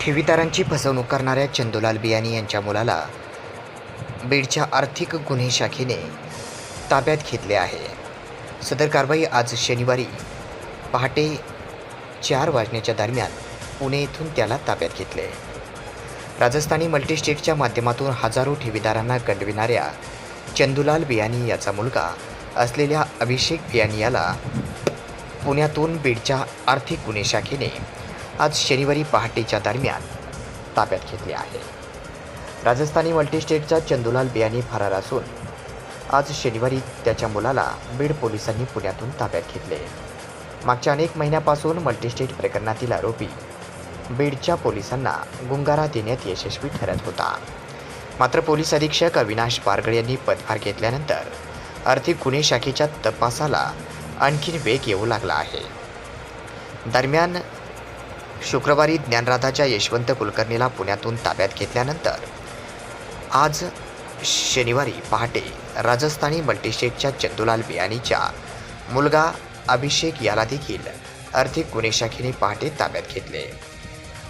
ठेवीदारांची फसवणूक करणाऱ्या चंदूलाल बियाणी यांच्या मुलाला बीडच्या आर्थिक गुन्हे शाखेने ताब्यात घेतले आहे. सदर कारवाई आज शनिवारी पहाटे चार वाजण्याच्या दरम्यान पुणे येथून त्याला ताब्यात घेतले. राजस्थानी मल्टीस्टेटच्या माध्यमातून हजारो ठेवीदारांना गंडविणाऱ्या चंदूलाल बियाणी याचा मुलगा असलेल्या अभिषेक बियाणी याला पुण्यातून बीडच्या आर्थिक गुन्हे शाखेने आज शनिवारी पहाटेच्या दरम्यान ताब्यात घेतले आहे. राजस्थानी मल्टीस्टेटचा चंदुलाल बियाणी फरार असून आज शनिवारी त्याच्या मुलाला बीड पोलिसांनी पुण्यातून ताब्यात घेतले. मागच्या अनेक महिन्यापासून मल्टीस्टेट प्रकरणातील आरोपी बीडच्या पोलिसांना गुंगारा देण्यात यशस्वी ठरत होता. मात्र पोलीस अधीक्षक अविनाश पारगड यांनी पदभार घेतल्यानंतर आर्थिक गुन्हे शाखेच्या तपासाला आणखीन वेग येऊ लागला आहे. दरम्यान शुक्रवारी ज्ञानराधाच्या यशवंत कुलकर्णीला पुण्यातून ताब्यात घेतल्यानंतर आज शनिवारी पहाटे राजस्थानी मल्टीस्टेटच्या चंदूलाल बियाणीच्या मुलगा अभिषेक याला देखील आर्थिक गुन्हे शाखेने पहाटे ताब्यात घेतले.